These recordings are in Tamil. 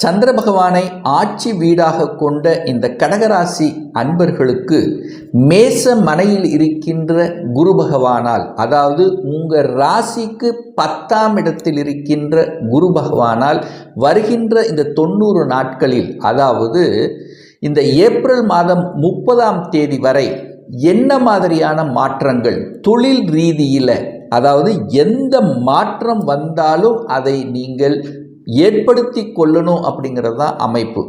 சந்திர பகவானை ஆட்சி வீடாக கொண்ட இந்த கடகராசி அன்பர்களுக்கு மேச மனையில் இருக்கின்ற குரு பகவானால் அதாவது உங்கள் ராசிக்கு பத்தாம் இடத்தில் இருக்கின்ற குரு பகவானால் வருகின்ற இந்த தொண்ணூறு நாட்களில் அதாவது இந்த ஏப்ரல் மாதம் முப்பதாம் தேதி வரை என்ன மாதிரியான மாற்றங்கள் தொழில் ரீதியில் அதாவது எந்த மாற்றம் வந்தாலும் அதை நீங்கள் ஏற்படுத்தி கொள்ளணும் அப்படிங்கிறது தான் அமைப்பு.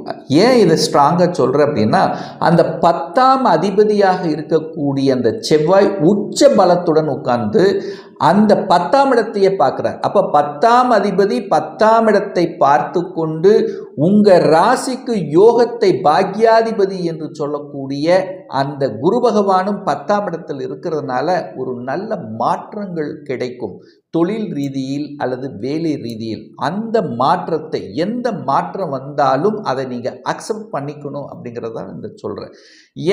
ஏன் இதை ஸ்ட்ராங்காக சொல்கிறேன் அப்படின்னா அந்த பத்தாம் அதிபதியாக இருக்கக்கூடிய அந்த செவ்வாய் உச்ச பலத்துடன் உட்கார்ந்து அந்த பத்தாம் இடத்தையே பார்க்குறார். அப்போ பத்தாம் அதிபதி பத்தாம் இடத்தை பார்த்து கொண்டு உங்கள் ராசிக்கு யோகத்தை பாக்யாதிபதி என்று சொல்லக்கூடிய அந்த குரு பகவானும் பத்தாம் இடத்தில் இருக்கிறதுனால ஒரு நல்ல மாற்றங்கள் கிடைக்கும். தொழில் ரீதியில் அல்லது வேலை ரீதியில் அந்த மாற்றத்தை எந்த மாற்றம் வந்தாலும் அதை நீங்கள் அக்செப்ட் பண்ணிக்கணும் அப்படிங்கிறத இந்த சொல்கிறேன்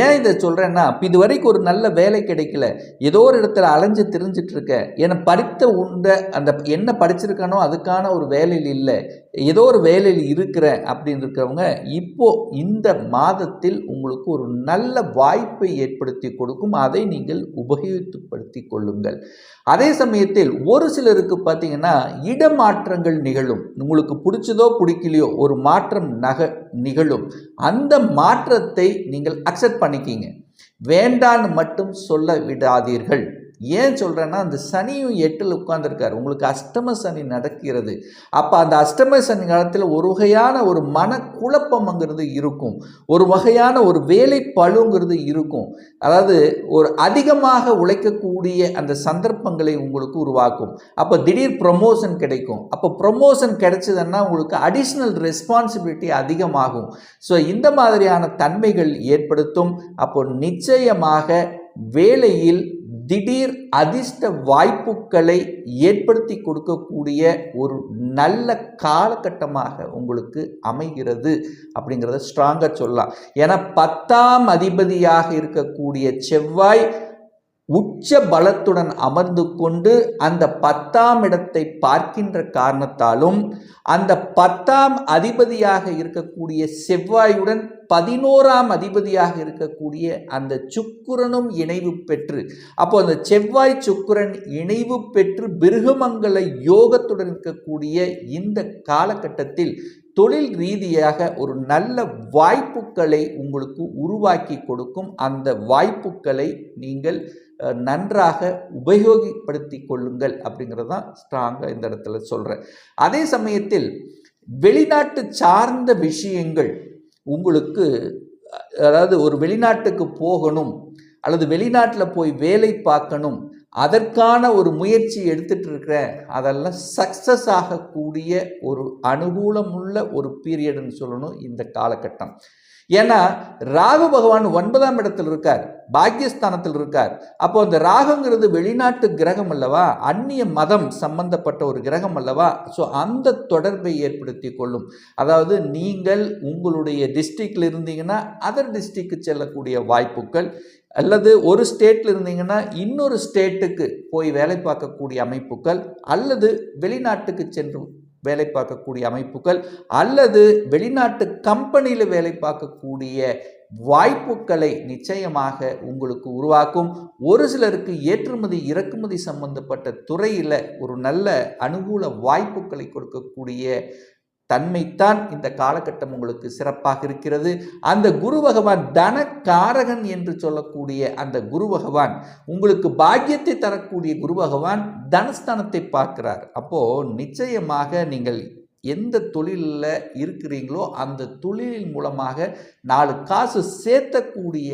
ஏன் இதை சொல்கிறேன்னா இது வரைக்கும் ஒரு நல்ல வேலை கிடைக்கல. ஏதோ ஒரு இடத்துல அலைஞ்சு திரிஞ்சிட்டு இருக்க. என்னை படித்த உண்ட அந்த என்ன படிச்சிருக்கானோ அதுக்கான ஒரு வேலையில் இல்லை. ஏதோ ஒரு வேலையில் இருக்கிற அப்படின்னு இருக்கிறவங்க இப்போ இந்த மாதத்தில் உங்களுக்கு ஒரு நல்ல வாய்ப்பை ஏற்படுத்தி கொடுக்கும். அதை நீங்கள் உபயோகப்படுத்தி கொள்ளுங்கள். அதே சமயத்தில் ஒரு சிலருக்கு பார்த்தீங்கன்னா இடமாற்றங்கள் நிகழும். உங்களுக்கு பிடிச்சதோ பிடிக்கலையோ ஒரு மாற்றம் நக நிகழும். அந்த மாற்றத்தை நீங்கள் அக்செப்ட் பண்ணிக்கிங்க. வேண்டான்னு மட்டும் சொல்ல விடாதீர்கள். ஏன் சொல்கிறேன்னா அந்த சனியும் எட்டில் உட்காந்துருக்கார் உங்களுக்கு அஷ்டம சனி நடக்கிறது. அப்போ அந்த அஷ்டம சனி காலத்தில் ஒரு வகையான ஒரு மனக்குழப்பம்ங்கிறது இருக்கும். ஒரு வகையான ஒரு வேலை பழுங்கிறது இருக்கும். அதாவது ஒரு அதிகமாக உழைக்கக்கூடிய அந்த சந்தர்ப்பங்களை உங்களுக்கு உருவாக்கும். அப்போ திடீர் ப்ரொமோஷன் கிடைக்கும். அப்போ ப்ரொமோஷன் கிடைச்சதுன்னா உங்களுக்கு அடிஷ்னல் ரெஸ்பான்சிபிலிட்டி அதிகமாகும். ஸோ இந்த மாதிரியான தன்மைகள் ஏற்படுத்தும். அப்போ நிச்சயமாக வேலையில் திடீர் அதிர்ஷ்ட வாய்ப்புகளை ஏற்படுத்தி கொடுக்கக்கூடிய ஒரு நல்ல காலகட்டமாக உங்களுக்கு அமைகிறது அப்படிங்கிறத ஸ்ட்ராங்காக சொல்லலாம். ஏன்னா பத்தாம் அதிபதியாக இருக்கக்கூடிய செவ்வாய் உச்ச பலத்துடன் அமர்ந்து கொண்டு அந்த பத்தாம் இடத்தை பார்க்கின்ற காரணத்தாலும் அந்த பத்தாம் அதிபதியாக இருக்கக்கூடிய செவ்வாயுடன் பதினோராம் அதிபதியாக இருக்கக்கூடிய அந்த சுக்குரனும் இணைவு பெற்று அப்போ அந்த செவ்வாய் சுக்குரன் இணைவு பெற்று பிருகமங்கல யோகத்துடன் இருக்கக்கூடிய இந்த காலகட்டத்தில் தொழில் ரீதியாக ஒரு நல்ல வாய்ப்புகளை உங்களுக்கு உருவாக்கி கொடுக்கும். அந்த வாய்ப்புகளை நீங்கள் நன்றாக உபயோகப்படுத்தி கொள்ளுங்கள் அப்படிங்கிறது தான் ஸ்ட்ராங்காக இந்த இடத்துல சொல்கிறேன் அதே சமயத்தில் வெளிநாட்டு சார்ந்த விஷயங்கள் உங்களுக்கு அதாவது ஒரு வெளிநாட்டுக்கு போகணும் அல்லது வெளிநாட்டில் போய் வேலை பார்க்கணும் அதற்கான ஒரு முயற்சி எடுத்துட்டு இருக்கிற அதெல்லாம் சக்ஸஸ் ஆகக்கூடிய ஒரு அனுகூலமுள்ள ஒரு பீரியடுன்னு சொல்லணும் இந்த காலகட்டம். ஏன்னா ராகு பகவான் ஒன்பதாம் இடத்தில் இருக்கார் பாக்கியஸ்தானத்தில் இருக்கார். அப்போ அந்த ராகுங்கிறது வெளிநாட்டு கிரகம் அல்லவா? அந்நிய மதம் சம்பந்தப்பட்ட ஒரு கிரகம் அல்லவா? ஸோ அந்த தொடர்பை ஏற்படுத்தி கொள்ளும். அதாவது நீங்கள் உங்களுடைய டிஸ்ட்ரிக்டில் இருந்தீங்கன்னா அதர் டிஸ்ட்ரிக்ட் செல்லக்கூடிய வாய்ப்புகள் அல்லது ஒரு ஸ்டேட்டில் இருந்தீங்கன்னா இன்னொரு ஸ்டேட்டுக்கு போய் வேலை பார்க்கக்கூடிய அமைப்புகள் அல்லது வெளிநாட்டுக்கு சென்று வேலை பார்க்கக்கூடிய அமைப்புகள் அல்லது வெளிநாட்டு கம்பெனியில் வேலை பார்க்கக்கூடிய வாய்ப்புகளை நிச்சயமாக உங்களுக்கு உருவாக்கும். ஒரு சிலருக்கு ஏற்றுமதி இறக்குமதி சம்பந்தப்பட்ட துறையில் ஒரு நல்ல அனுகூல வாய்ப்புகளை கொடுக்கக்கூடிய தன்மைத்தான் இந்த காலகட்டம் உங்களுக்கு சிறப்பாக இருக்கிறது. அந்த குரு பகவான் தனக்காரகன் என்று சொல்லக்கூடிய அந்த குரு பகவான் உங்களுக்கு பாக்கியத்தை தரக்கூடிய குரு பகவான் தனஸ்தானத்தை பார்க்கிறார். அப்போது நிச்சயமாக நீங்கள் எந்த தொழிலில் இருக்கிறீங்களோ அந்த தொழிலின் மூலமாக நாலு காசு சேர்த்தக்கூடிய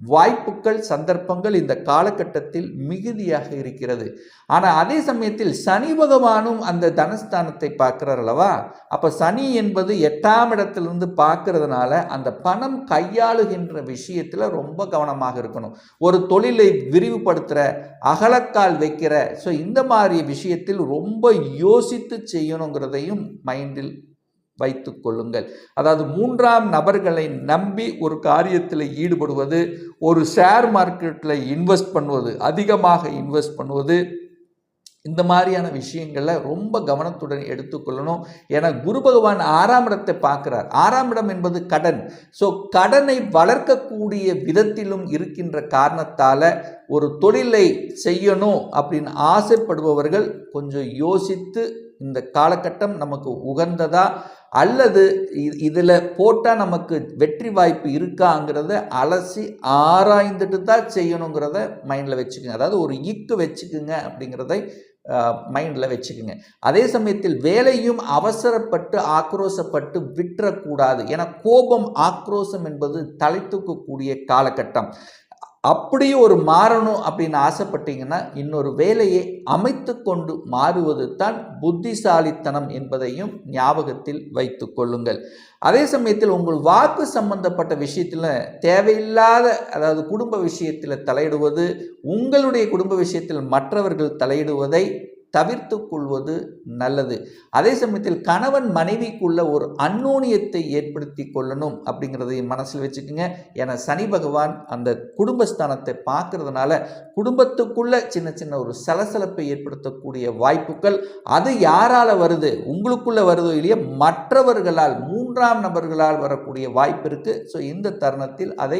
வாய்ப்புகள் சந்தர்ப்பங்கள் இந்த காலகட்டத்தில் மிகுதியாக இருக்கிறது. ஆனால் அதே சமயத்தில் சனி பகவானும் அந்த தனஸ்தானத்தை பார்க்கிறார் அல்லவா? அப்போ சனி என்பது எட்டாம் இடத்திலிருந்து பார்க்கறதுனால அந்த பணம் கையாளுகின்ற விஷயத்தில் ரொம்ப கவனமாக இருக்கணும். ஒரு தொழிலை விரிவுபடுத்துகிற அகலக்கால் வைக்கிற ஸோ இந்த மாதிரி விஷயத்தில் ரொம்ப யோசித்து செய்யணுங்கிறதையும் மைண்டில் வைத்து கொள்ளுங்கள். அதாவது மூன்றாம் நபர்களை நம்பி ஒரு காரியத்தில் ஈடுபடுவது ஒரு ஷேர் மார்க்கெட்டில் இன்வெஸ்ட் பண்ணுவது அதிகமாக இன்வெஸ்ட் பண்ணுவது இந்த மாதிரியான விஷயங்களை ரொம்ப கவனத்துடன் எடுத்துக்கொள்ளணும் ஏன்னா குரு பகவான் ஆறாம் இடத்தை பார்க்குறார். ஆறாம் இடம் என்பது கடன். ஸோ கடனை வளர்க்கக்கூடிய விதத்திலும் இருக்கின்ற காரணத்தால் ஒரு தொழிலை செய்யணும் அப்படின்னு ஆசைப்படுபவர்கள் கொஞ்சம் யோசித்து இந்த காலகட்டம் நமக்கு உகந்ததா அல்லது இதில் போட்டால் நமக்கு வெற்றி வாய்ப்பு இருக்காங்கிறத அலசி ஆராய்ந்துட்டு தான் செய்யணுங்கிறத மைண்டில் வச்சுக்கோங்க. அதாவது ஒரு ஈக்கு வச்சுக்குங்க அப்படிங்கிறதை மைண்டில் வச்சுக்கோங்க. அதே சமயத்தில் வேலையும் அவசரப்பட்டு ஆக்ரோசப்பட்டு விட்டுறக்கூடாது. ஏன்னா கோபம் ஆக்ரோசம் என்பது தலை தூக்கக்கூடிய காலகட்டம். அப்படியே ஒரு மாறணும் அப்படின்னு ஆசைப்பட்டீங்கன்னா இன்னொரு வேலையை அமைத்து கொண்டு மாறுவது தான் புத்திசாலித்தனம் என்பதையும் ஞாபகத்தில் வைத்து கொள்ளுங்கள். அதே சமயத்தில் உங்கள் வாக்கு சம்பந்தப்பட்ட விஷயத்தில் தேவையில்லாத அதாவது குடும்ப விஷயத்தில் தலையிடுவது உங்களுடைய குடும்ப விஷயத்தில் மற்றவர்கள் தலையிடுவதை தவிர்த்து கொள்வது நல்லது. அதே சமயத்தில் கணவன் மனைவிக்குள்ள ஒரு அந்நோனியத்தை ஏற்படுத்தி கொள்ளணும் அப்படிங்கிறதையும் மனசில் வச்சுக்கோங்க. ஏன்னா சனி பகவான் அந்த குடும்பஸ்தானத்தை பார்க்கறதுனால குடும்பத்துக்குள்ள சின்ன சின்ன ஒரு சலசலப்பை ஏற்படுத்தக்கூடிய வாய்ப்புகள் அது யாரால் வருது? உங்களுக்குள்ள வருதோ இல்லையா மற்றவர்களால் மூன்றாம் நபர்களால் வரக்கூடிய வாய்ப்பு இருக்குது ஸோ இந்த தருணத்தில் அதை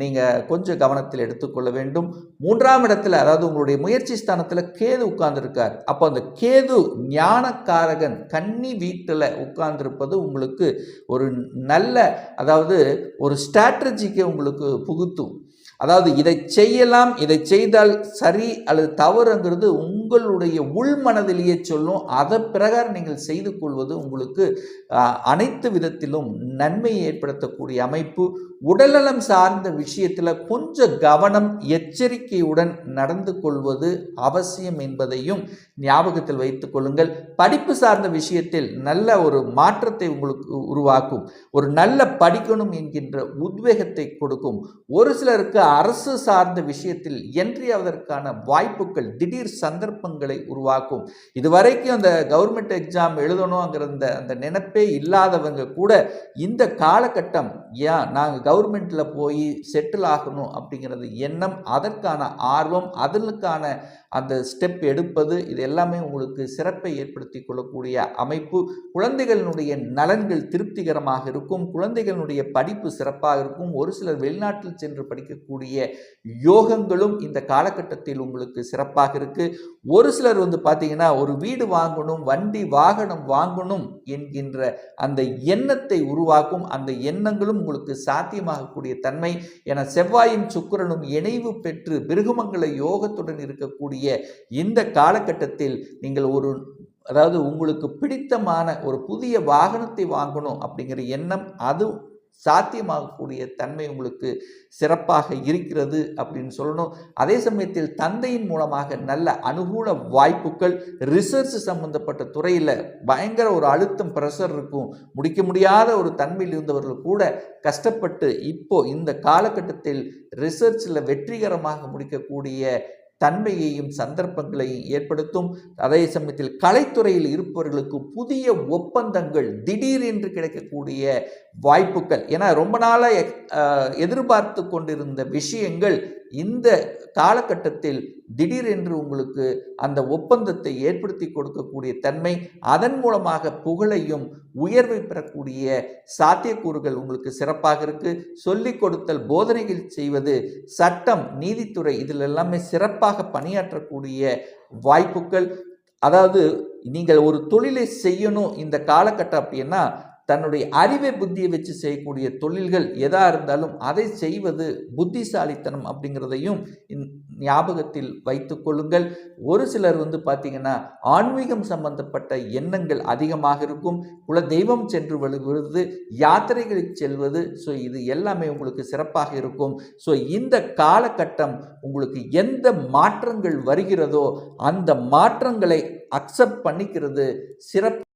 நீங்கள் கொஞ்சம் கவனத்தில் எடுத்துக்கொள்ள வேண்டும். மூன்றாம் இடத்துல அதாவது உங்களுடைய முயற்சி ஸ்தானத்தில் கேது உட்கார்ந்துருக்கார். அப்போ அந்த கேது ஞானக்காரகன் கன்னி வீட்டில் உட்கார்ந்துருப்பது உங்களுக்கு ஒரு நல்ல அதாவது ஒரு ஸ்ட்ராட்டஜிக்கை உங்களுக்கு புகுத்தும். அதாவது இதை செய்யலாம் இதை செய்தால் சரி அல்லது தவறுங்கிறது உங்களுடைய உள் மனதிலேயே சொல்லும். அதை பிரகாரம் நீங்கள் செய்து கொள்வது உங்களுக்கு அனைத்து விதத்திலும் நன்மையை ஏற்படுத்தக்கூடிய அமைப்பு. உடல்நலம் சார்ந்த விஷயத்தில் கொஞ்சம் கவனம் எச்சரிக்கையுடன் நடந்து கொள்வது அவசியம் என்பதையும் ஞாபகத்தில் வைத்துக் கொள்ளுங்கள். படிப்பு சார்ந்த விஷயத்தில் நல்ல ஒரு மாற்றத்தை உங்களுக்கு உருவாக்கும். ஒரு நல்ல படிக்கணும் என்கின்ற உத்வேகத்தை கொடுக்கும். ஒரு சிலருக்கு அரசு சார்ந்த விஷயத்தில் என்றியாவதற்கான வாய்ப்புகள் திடீர் சந்தர்ப்பங்களை உருவாக்கும். இதுவரைக்கும் அந்த கவர்மெண்ட் எக்ஸாம் எழுதணுங்கிற அந்த அந்த நினைப்பே இல்லாதவங்க கூட இந்த காலகட்டம் ஏன் நாங்கள் கவர்மெண்ட்டில் போய் செட்டில் ஆகணும் அப்படிங்கிறது எண்ணம் அதற்கான ஆர்வம் அதற்கான அந்த ஸ்டெப் எடுப்பது இதெல்லாம் எல்லாமே உங்களுக்கு சிறப்பை ஏற்படுத்தி கொள்ளக்கூடிய அமைப்பு. குழந்தைகளினுடைய நலன்கள் திருப்திகரமாக இருக்கும். குழந்தைகளுடைய படிப்பு சிறப்பாக இருக்கும். ஒரு சிலர் வெளிநாட்டில் சென்று படிக்கக்கூடிய யோகங்களும் இந்த காலகட்டத்தில் உங்களுக்கு சிறப்பாக இருக்கு. ஒரு சிலர் வந்து பார்த்தீங்கன்னா ஒரு வீடு வாங்கணும் வண்டி வாகனம் வாங்கணும் என்கின்ற அந்த எண்ணத்தை உருவாக்கும். அந்த எண்ணங்களும் உங்களுக்கு சாத்தியமாகக்கூடிய தன்மை. என செவ்வாயும் சுக்கிரனும் இணைவு பெற்று பிருகுமங்கல யோகத்துடன் இருக்கக்கூடிய இந்த காலகட்டத்தில் நீங்கள் ஒரு அதாவது உங்களுக்கு பிடித்தமான ஒரு புதிய வாகனத்தை வாங்கணும் அப்படிங்கிற எண்ணம் அது சாத்தியமாகக்கூடிய தன்மை உங்களுக்கு சிறப்பாக இருக்கிறது அப்படின்னு சொல்லணும். அதே சமயத்தில் தந்தையின் மூலமாக நல்ல அனுகூல வாய்ப்புகள் ரிசர்ச் சம்பந்தப்பட்ட துறையில் பயங்கர ஒரு அழுத்தம் ப்ரெஷர் இருக்கும். முடிக்க முடியாத ஒரு தன்மையில் இருந்தவர்கள் கூட கஷ்டப்பட்டு இப்போ இந்த காலகட்டத்தில் ரிசர்ச்சில் வெற்றிகரமாக முடிக்கக்கூடிய தன்மையையும் சந்தர்ப்பங்களையும் ஏற்படுத்தும். அதே சமயத்தில் கலைத்துறையில் இருப்பவர்களுக்கு புதிய ஒப்பந்தங்கள் திடீரென்று கிடைக்கக்கூடிய வாய்ப்புகள். ஏன்னா ரொம்ப நாளாக எதிர்பார்த்து கொண்டிருந்த விஷயங்கள் இந்த காலகட்டத்தில் திடீரென்று உங்களுக்கு அந்த ஒப்பந்தத்தை ஏற்படுத்தி கொடுக்கக்கூடிய தன்மை அதன் மூலமாக புகழையும் உயர்வை பெறக்கூடிய சாத்தியக்கூறுகள் உங்களுக்கு சிறப்பாக இருக்குது சொல்லிக் கொடுத்தல் போதனைகள் செய்வது சட்டம் நீதித்துறை இதில் எல்லாமே சிறப்பாக பணியாற்றக்கூடிய வாய்ப்புகள். அதாவது நீங்கள் ஒரு தொழிலை செய்யணும் இந்த காலகட்டம் அப்படின்னா தன்னுடைய அறிவை புத்தியை வச்சு செய்யக்கூடிய தொழில்கள் எதாக இருந்தாலும் அதை செய்வது புத்திசாலித்தனம் அப்படிங்கிறதையும் ஞாபகத்தில் வைத்து கொள்ளுங்கள். ஒரு சிலர் வந்து பார்த்திங்கன்னா ஆன்மீகம் சம்பந்தப்பட்ட எண்ணங்கள் அதிகமாக இருக்கும். குல தெய்வம் சென்று வழிபடுவது யாத்திரைகளுக்கு செல்வது ஸோ இது எல்லாமே உங்களுக்கு சிறப்பாக இருக்கும். ஸோ இந்த காலகட்டம் உங்களுக்கு எந்த மாற்றங்கள் வருகிறதோ அந்த மாற்றங்களை அக்செப்ட் பண்ணிக்கிறது சிறப்பு